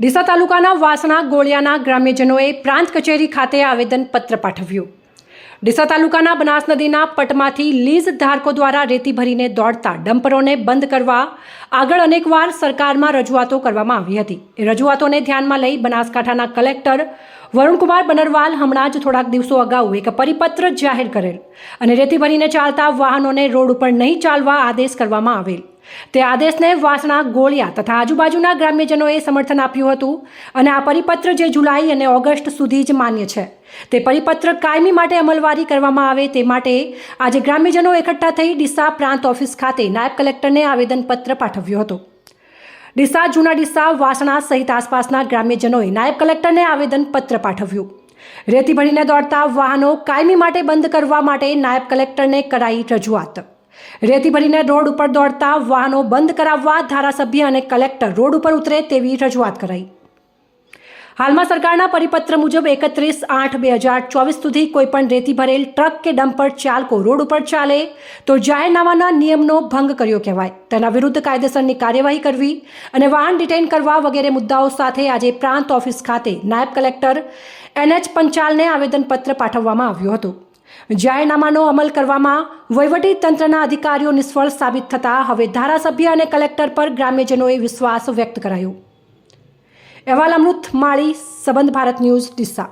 ડીસા તાલુકાના વાસણા ગોળિયાના ગ્રામ્યજનોએ પ્રાંત કચેરી ખાતે આવેદનપત્ર પાઠવ્યું. ડીસા તાલુકાના બનાસ નદીના પટમાંથી લીઝ ધારકો દ્વારા રેતી ભરીને દોડતા ડમ્પરોને બંધ કરવા આગળ અનેકવાર સરકારમાં રજૂઆતો કરવામાં આવી હતી. એ રજૂઆતોને ધ્યાનમાં લઈ બનાસકાંઠાના કલેક્ટર વરુણકુમાર બનરવાલ હમણાં જ થોડાક દિવસો અગાઉ એક પરિપત્ર જાહેર કરેલ અને રેતી ભરીને ચાલતા વાહનોને રોડ ઉપર નહીં ચાલવા આદેશ કરવામાં આવેલ. તે આદેશને વાસણા ગોળિયા તથા આજુબાજુના ગ્રામ્યજનોએ સમર્થન આપ્યું હતું અને આ પરિપત્ર જે જુલાઈ અને ઓગસ્ટ સુધી જ માન્ય છે. તે પરિપત્ર કાયમી માટે અમલવારી કરવામાં આવે તે માટે આજે ગ્રામ્યજનો એકઠા થઈ ડીસા પ્રાંત ઓફિસ ખાતે નાયબ કલેક્ટરને આવેદનપત્ર પાઠવ્યું હતું. ડીસા, જૂના ડીસા, વાસણા સહિત આસપાસના ગ્રામ્યજનોએ નાયબ કલેક્ટરને આવેદનપત્ર પાઠવ્યું. રેતી ભરીને દોડતા વાહનો કાયમી માટે બંધ કરવા માટે નાયબ કલેક્ટરને કરાઈ રજૂઆત. રેતી ભરીને રોડ ઉપર દોડતા વાહનો બંધ કરાવવા ધારાસભ્ય અને કલેક્ટર રોડ ઉપર ઉતરે તેવી રજૂઆત કરાઈ. હાલમાં સરકારના પરિપત્ર મુજબ એકત્રીસ આઠ બે હજાર ચોવીસ સુધી કોઈપણ રેતી ભરેલ ટ્રક કે ડમ્પર ચાલકો રોડ ઉપર ચાલે તો જાહેરનામાના નિયમનો ભંગ કર્યો કહેવાય. તેના વિરુદ્ધ કાયદેસરની કાર્યવાહી કરવી અને વાહન ડિટેઇન કરવા વગેરે મુદ્દાઓ સાથે આજે પ્રાંત ઓફિસ ખાતે નાયબ કલેક્ટર એનએચ પંચાલને આવેદનપત્ર પાઠવવામાં આવ્યું હતું. જાહેરનામાનો અમલ કરવામાં વહીવટી તંત્રના અધિકારીઓ નિષ્ફળ સાબિત થતાં હવે ધારાસભ્ય અને કલેક્ટર પર ગ્રામ્યજનોએ વિશ્વાસ વ્યક્ત કરાયો. અહેવાલ અમૃત માળી, સંબંધ ભારત ન્યૂઝ, ડીસા.